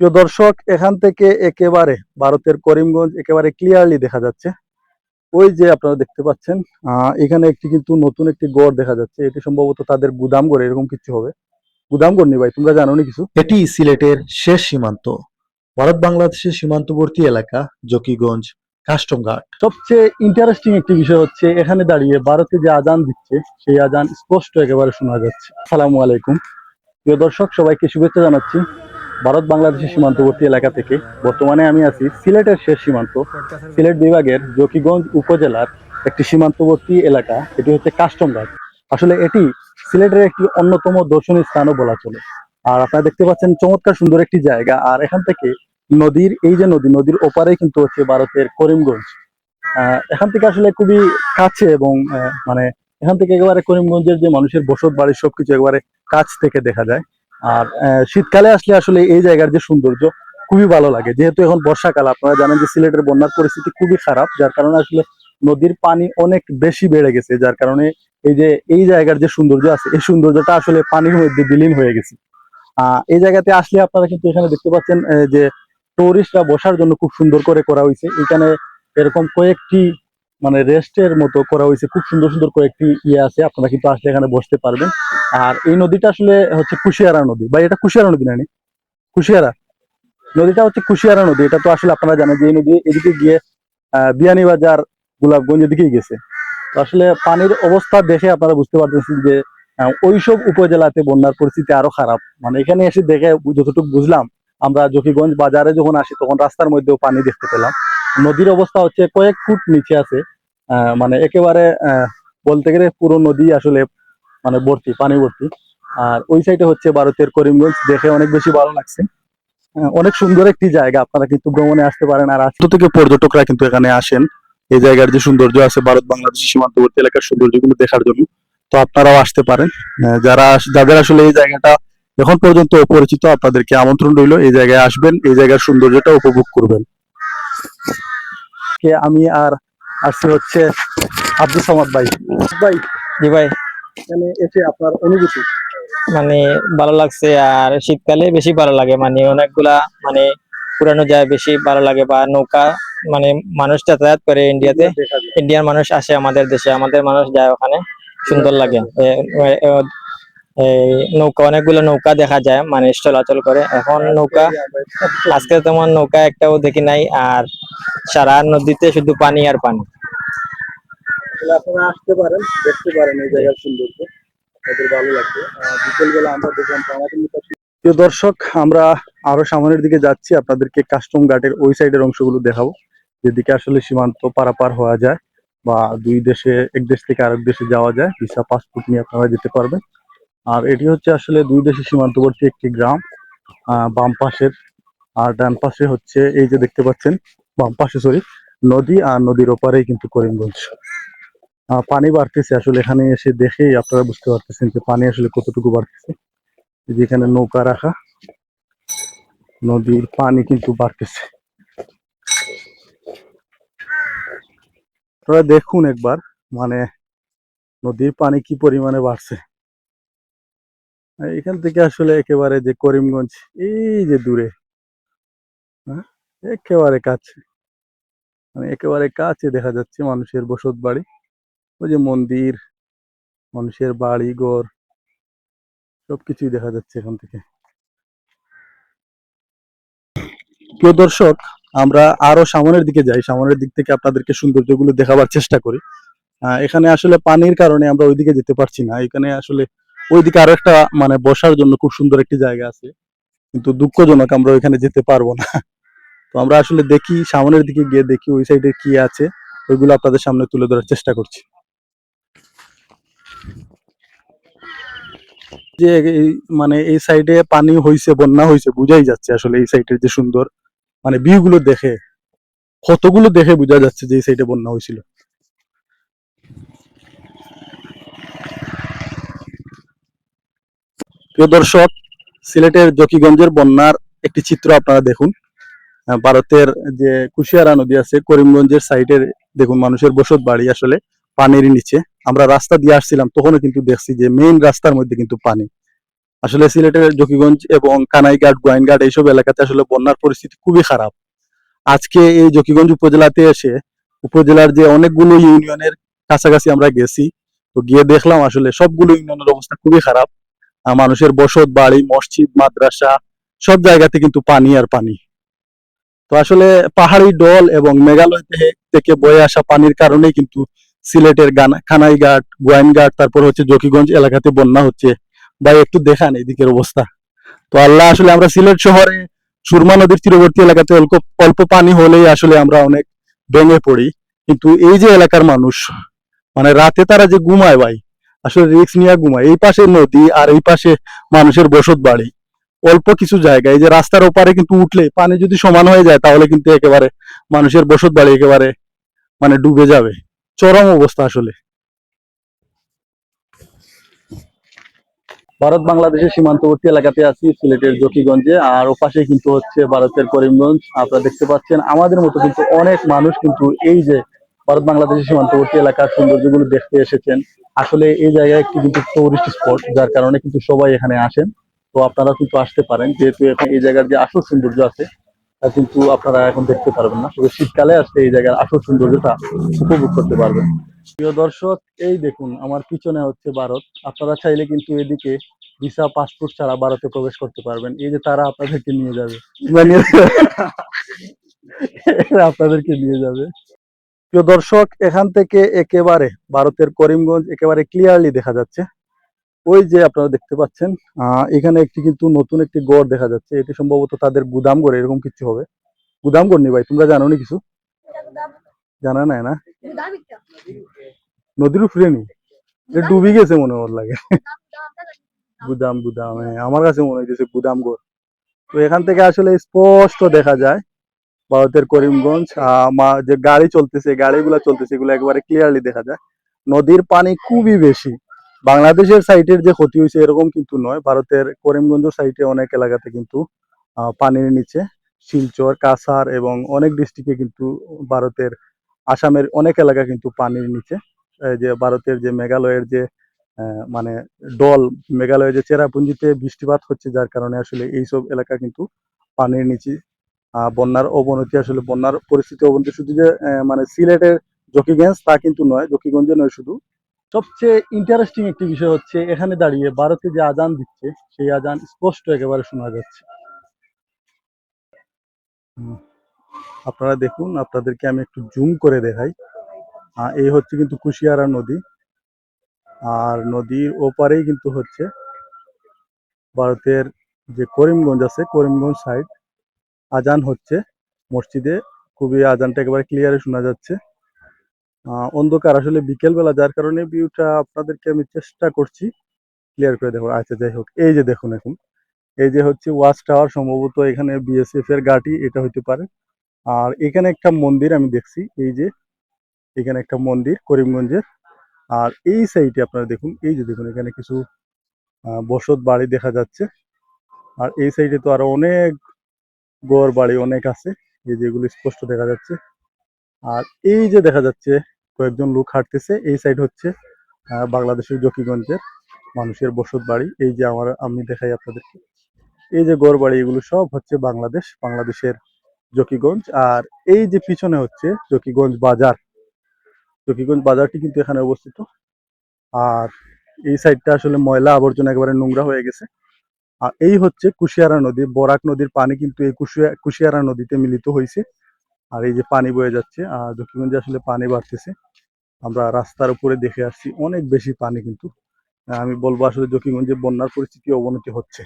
প্রিয় দর্শক এখান থেকে একেবারে ভারতের করিমগঞ্জ একেবারে ক্লিয়ারলি দেখা যাচ্ছে। ওই যে আপনারা দেখতে পাচ্ছেন এখানে একটি কিন্তু নতুন একটি গড় দেখা যাচ্ছে। এটি সম্ভবত তাদের গুদাম গড় এরকম কিছু হবে। গুদাম গড় নি ভাই তোমরা জানো নি কিছু? এটি সিলেটের শেষ সীমান্ত ভারত বাংলাদেশের সীমান্তবর্তী এলাকা জকিগঞ্জ কাস্টম ঘাট সবচেয়ে ইন্টারেস্টিং একটি বিষয় হচ্ছে এখানে দাঁড়িয়ে ভারতে যে আজান দিচ্ছে সেই আজান স্পষ্ট একেবারে শোনা যাচ্ছে। আসসালামু আলাইকুম। প্রিয় দর্শক সবাইকে শুভেচ্ছা জানাচ্ছি। ভারত বাংলাদেশের সীমান্তবর্তী এলাকা থেকে বর্তমানে আমি আছি সিলেটের শেষ সীমান্ত। সিলেট বিভাগের জকিগঞ্জ উপজেলার একটি সীমান্তবর্তী এলাকা, এটি হচ্ছে কাস্টম ঘাট আসলে এটি সিলেটের একটি অন্যতম দর্শনীয় স্থানও বলা চলে। আর আপনারা দেখতে পাচ্ছেন চমৎকার সুন্দর একটি জায়গা। আর এখান থেকে নদীর, এই যে নদী, নদীর ওপারে কিন্তু হচ্ছে ভারতের করিমগঞ্জ। এখান থেকে আসলে খুবই কাছে এবং মানে এখান থেকে একেবারে করিমগঞ্জের যে মানুষের বসত বাড়ি সবকিছু একেবারে কাছ থেকে দেখা যায়। আর শীতকালে আসলে আসলে এই জায়গার যে সৌন্দর্য খুবই ভালো লাগে। যেহেতু এখন বর্ষাকাল, আপনারা জানেন যে সিলেটের বন্যার পরিস্থিতি খুবই খারাপ, যার কারণে আসলে নদীর পানি অনেক বেশি বেড়ে গেছে, যার কারণে এই যে, এই জায়গার যে সৌন্দর্য আছে, এই সৌন্দর্যটা আসলে পানির মধ্যে বিলীন হয়ে গেছে। আহ এই জায়গাতে আসলে আপনারা কিন্তু এখানে দেখতে পাচ্ছেন যে টুরিস্টরা বসার জন্য খুব সুন্দর করে করা হয়েছে। এখানে এরকম কয়েকটি মানে রেস্টের মতো করা হয়েছে। খুব সুন্দর সুন্দর কয়েকটি ইয়ে আছে, আপনারা কিন্তু আসলে এখানে বসতে পারবেন। আর এই নদীটা আসলে হচ্ছে কুশিয়ারা নদী। বা এটা কুশিয়ারা নদী নানি কুশিয়ারা। নদীটা হচ্ছে কুশিয়ারা নদী। এটা তো আসলে আপনারা জানেন যে এই নদী এদিকে গিয়ে বিয়ানীবাজার গোলাপগঞ্জ এদিকেই গেছে। তো আসলে পানির অবস্থা দেখে আপনারা বুঝতে পারতেছেন যে ওইসব উপজেলাতে বন্যার পরিস্থিতি আরও খারাপ। মানে এখানে এসে দেখে যতটুকু বুঝলাম, আমরা জকিগঞ্জ বাজারে যখন আসি, তখন রাস্তার মধ্যেও পানি দেখতে পেলাম। নদীর অবস্থা হচ্ছে কয়েক ফুট নিচে আছে। মানে একেবারে বলতে গেলে পুরো নদী আসলে মানে ভর্তি, পানি ভর্তি। আর ওই সাইডে হচ্ছে ভারতের করিমগঞ্জ। দেখে অনেক বেশি ভালো লাগছে। অনেক সুন্দর একটি জায়গা। আপনারা কিন্তু ভ্রমণে আসতে পারেন। আর আজকে থেকে পর্যটকরা কিন্তু এখানে আসেন। এই জায়গার যে সৌন্দর্য আছে, ভারত, বাংলাদেশের সীমান্তবর্তী এলাকার সৌন্দর্যগুলো দেখার জন্য। তো আপনারাও আসতে পারেন। যারা যাদের আসলে এই জায়গাটা এখন পর্যন্ত অপরিচিত, আপনাদেরকে আমন্ত্রণ রইল। এই জায়গায় আসবেন, এই জায়গার সৌন্দর্যটা উপভোগ করবেন। কে আমি আর আসছি হচ্ছে আব্দুল সামাদ ভাই। ভাই জি ভাই। এখানে এসে আপনার অনুভূতি? মানে ভালো লাগছে আর শীতকালে বেশি ভালো লাগে। মানে অনেকগুলা মানে পুরানো যায় বেশি ভালো লাগে বা নৌকা মানে মানুষ যাতায়াত করে ইন্ডিয়াতে ইন্ডিয়ার মানুষ আসে আমাদের দেশে। আমাদের মানুষ যায় ওখানে। সুন্দর লাগে। এই নৌকা, অনেকগুলো নৌকা দেখা যায় মানুষ চলাচল করে। এখন নৌকা, আজকে তেমন নৌকা একটাও দেখি নাই, আর সারা নদীতে শুধু পানি আর পানি। আপনারা আসতে পারেন, দেখতে পারেন এই জায়গার সৌন্দর্য। ভালো লাগবে। দর্শক, আমরা আরও সামনের দিকে যাচ্ছি। আপনাদেরকে কাস্টম ঘাটের ওই সাইডের অংশগুলো দেখাবো, যেদিকে আসলে সীমান্ত পারাপার হওয়া যায়, বা দুই দেশে, এক দেশ থেকে আরেক দেশে যাওয়া যায়। ভিসা, পাসপোর্ট নিয়ে আপনারা যেতে পারবেন। আর এটি হচ্ছে আসলে দুই দেশের সীমান্তবর্তী একটি গ্রাম বাম পাশের আর ডান পাশে হচ্ছে এই যে দেখতে পাচ্ছেন, বাম পাশে সরি নদী আর নদীর ওপারেই কিন্তু করিমগঞ্জ। পানি বাড়তেছে আসলে এখানে এসে দেখেই আপনারা বুঝতে পারতেছেন যে পানি আসলে কতটুকু বাড়তেছে। এই যে এখানে নৌকা রাখা, নদীর পানি কিন্তু বাড়তেছে। দেখুন একবার মানে নদীর পানি কি পরিমাণে বাড়ছে। এখান থেকে আসলে একেবারে যে করিমগঞ্জ, এই যে দূরে হ্যাঁ? একেবারে কাছে মানে একেবারে কাছে দেখা যাচ্ছে মানুষের বসত বাড়ি, ওই যে মন্দির, মানুষের বাড়ি, ঘর, সবকিছুই দেখা যাচ্ছে এখান থেকে। প্রিয় দর্শক, আমরা আরও সামনের দিকে যাই, সামনের দিক থেকে আপনাদেরকে সৌন্দর্যগুলো দেখাবার চেষ্টা করি। এখানে আসলে পানির কারণে আমরা ওইদিকে যেতে পারছি না, এখানে আসলে ওইদিকে আরও একটা মানে বসার জন্য খুব সুন্দর একটি জায়গা আছে। কিন্তু দুঃখজনক আমরা ওইখানে যেতে পারব না। তো আমরা আসলে দেখি, সামনের দিকে গিয়ে দেখি ওই সাইডে কি আছে। ওইগুলো আপনাদের সামনে তুলে ধরার চেষ্টা করছি। যে মানে এই সাইডে পানি হয়েছে বন্যা হয়েছে বুঝাই যাচ্ছে আসলে এই সাইডের যে সুন্দর। মানে ভিউ গুলো দেখে কতগুলো দেখে বোঝা যাচ্ছে যে এই সাইডে বন্যা হয়েছিল প্রিয় দর্শক, সিলেটের জকিগঞ্জের বন্যার একটি চিত্র আপনারা দেখুন। ভারতের যে কুশিয়ারা নদী আছে, করিমগঞ্জের সাইডের, দেখুন মানুষের বসত বাড়ি আসলে পানির নিচে। আমরা রাস্তা দিয়ে আসছিলাম, তখনও কিন্তু দেখছি যে মেইন রাস্তার মধ্যে কিন্তু পানি। আসলে সিলেটের জকিগঞ্জ এবং কানাইঘাট, গোয়াইনঘাট এইসব এলাকাতে আসলে বন্যার পরিস্থিতি খুবই খারাপ। আজকে এই জকিগঞ্জ উপজেলাতে এসে, উপজেলার যে অনেকগুলো ইউনিয়নের কাছাকাছি আমরা গেছি, তো গিয়ে দেখলাম আসলে সবগুলো ইউনিয়নের অবস্থা খুবই খারাপ। মানুষের বসত বাড়ি, মসজিদ, মাদ্রাসা, সব জায়গাতে কিন্তু পানি আর পানি। তো আসলে পাহাড়ি ডল এবং মেঘালয় থেকে- বয়ে আসা পানির কারণেই কিন্তু সিলেটের খানাইঘাট, গোয়াইনঘাট, তারপর হচ্ছে জকিগঞ্জ এলাকাতে বন্যা হচ্ছে ভাই একটু দেখান এদিকের অবস্থা। তো আল্লাহ আসলে আমরা সিলেট শহরে সুরমা নদীর তীরবর্তী এলাকাতে অল্প অল্প পানি হলেই আসলে আমরা অনেক ভেঙে পড়ি। কিন্তু এই যে এলাকার মানুষ মানে রাতে তারা যে ঘুমায় ভাই আসলে রিক্স নিয়ে ঘুমায়। এই পাশে নদী আর এই পাশে মানুষের বসত বাড়ি। অল্প কিছু জায়গা। এই যে রাস্তার ওপারে কিন্তু উঠলে পানি যদি সমান হয়ে যায়, তাহলে কিন্তু একেবারে মানুষের বসত বাড়ি একেবারে মানে ডুবে যাবে। চরম অবস্থা আসলে। ভারত বাংলাদেশের সীমান্তবর্তী এলাকাতে আছি, সিলেটের জকিগঞ্জে। আর ওপাশে কিন্তু হচ্ছে ভারতের করিমগঞ্জ। আপনারা দেখতে পাচ্ছেন, আমাদের মতো কিন্তু অনেক মানুষ কিন্তু এই যে ভারত বাংলাদেশের সীমান্তবর্তী এলাকার সৌন্দর্যগুলো দেখতে এসেছেন। আসলে এই জায়গায় একটি কিন্তু টুরিস্ট স্পট যার কারণে কিন্তু সবাই এখানে আসেন। তো আপনারা কিন্তু আসতে পারেন, যেহেতু এখন এই জায়গার যে আসল সৌন্দর্য আছে, তা কিন্তু আপনারা এখন দেখতে পারবেন না। শুধু শীতকালে আসলে এই জায়গার আসল সৌন্দর্যটা উপভোগ করতে পারবেন। প্রিয় দর্শক, এই দেখুন, আমার পিছনে হচ্ছে ভারত। আপনারা চাইলে কিন্তু এদিকে ভিসা, পাসপোর্ট ছাড়া ভারতে প্রবেশ করতে পারবেন। এই যে তারা আপনাদেরকে নিয়ে যাবে। আপনাদেরকে নিয়ে যাবে। প্রিয় দর্শক, এখান থেকে একেবারে ভারতের করিমগঞ্জ একেবারে ক্লিয়ারলি দেখা যাচ্ছে। ওই যে আপনারা দেখতে পাচ্ছেন এখানে একটি কিন্তু নতুন একটি গড় দেখা যাচ্ছে। এটি সম্ভবত তাদের গুদাম গড় এরকম কিছু হবে। গুদাম গড় নি ভাই, তোমরা জানো নি কিছু? জানা নাই না? নদীর উপরে নি ডুবি গেছে মনে ওর লাগে। গুদাম গুদাম হ্যাঁ আমার কাছে মনে হইতেছে গুদাম গড় তো এখান থেকে আসলে স্পষ্ট দেখা যায় ভারতের করিমগঞ্জ আহ, মা- যে গাড়ি চলতেছে গাড়িগুলা চলতেছে এগুলো একবারে ক্লিয়ারলি দেখা যায়। নদীর পানি খুবই বেশি। বাংলাদেশের সাইটের যে ক্ষতি হয়েছে এরকম কিন্তু নয়। ভারতের করিমগঞ্জ সাইটে অনেক এলাকাতে কিন্তু পানির নিচে শিলচর কাছার এবং অনেক ডিস্ট্রিক্টে কিন্তু ভারতের আসামের অনেক এলাকা কিন্তু পানির নিচে। যে ভারতের যে মেঘালয়ের যে আহ, মানে ডল মেঘালয়ের যে চেরাপুঞ্জিতে বৃষ্টিপাত হচ্ছে যার কারণে আসলে এইসব এলাকা কিন্তু পানির নিচে বন্যার অবনতি, আসলে বন্যার পরিস্থিতি অবনতি শুধু যে মানে সিলেটের জকিগঞ্জ তা কিন্তু নয়, জকিগঞ্জে নয় শুধু। সবচেয়ে ইন্টারেস্টিং একটি বিষয় হচ্ছে, এখানে দাঁড়িয়ে ভারতে যে আজান দিচ্ছে, সেই আজান স্পষ্ট একেবারে শোনা যাচ্ছে। আপনারা দেখুন, আপনাদেরকে আমি একটু জুম করে দেখাই। এই হচ্ছে কিন্তু কুশিয়ারা নদী। আর নদীর ওপারেই কিন্তু হচ্ছে, ভারতের যে করিমগঞ্জ আছে, করিমগঞ্জ সাইড আজান হচ্ছে। মসজিদে খুবই আজানটা একেবারে ক্লিয়ারে শোনা যাচ্ছে। অন্ধকার। আসলে বিকেলবেলা যার কারণে ভিউটা আপনাদেরকে আমি চেষ্টা করছি ক্লিয়ার করে দেখো আচ্ছা যাই হোক, এই যে দেখুন এখন, এই যে হচ্ছে ওয়াচ টাওয়ার সম্ভবত এখানে বিএসএফ এর গাটি এটা হইতে পারে। আর এখানে একটা মন্দির আমি দেখছি, এই যে এখানে একটা মন্দির করিমগঞ্জের। আর এই সাইডে আপনারা দেখুন, এই যে দেখুন, এখানে কিছু বসত বাড়ি দেখা যাচ্ছে। আর এই সাইডে তো আরও অনেক গড় বাড়ি অনেক আছে, এই যেগুলো স্পষ্ট দেখা যাচ্ছে। আর এই যে দেখা যাচ্ছে, কয়েকজন লোক হাঁটতেছে, এই সাইড হচ্ছে বাংলাদেশের জকিগঞ্জের মানুষের বসত বাড়ি। এই যে আমার, আমি দেখাই আপনাদেরকে। এই যে গড় বাড়ি, এগুলো সব হচ্ছে বাংলাদেশ, বাংলাদেশের জকিগঞ্জ। আর এই যে পিছনে হচ্ছে জকিগঞ্জ বাজার। জকিগঞ্জ বাজারটি কিন্তু এখানে অবস্থিত। আর এই সাইডটা আসলে ময়লা আবর্জনা একেবারে নোংরা হয়ে গেছে। এই হচ্ছে কুশিয়ারা নদী। বরাক নদীর পানি কিন্তু এই কুশিয়া কুশিয়ারা নদীতে মিলিত হয়েছে। আর এই যে পানি বয়ে যাচ্ছে, আর দক্ষিণগঞ্জে আসলে পানি বাড়তেছে। আমরা রাস্তার উপরে দেখে আসছি, অনেক বেশি পানি কিন্তু। আমি বলব আসলে দক্ষিণগঞ্জে বন্যার পরিস্থিতি অবনতি হচ্ছে।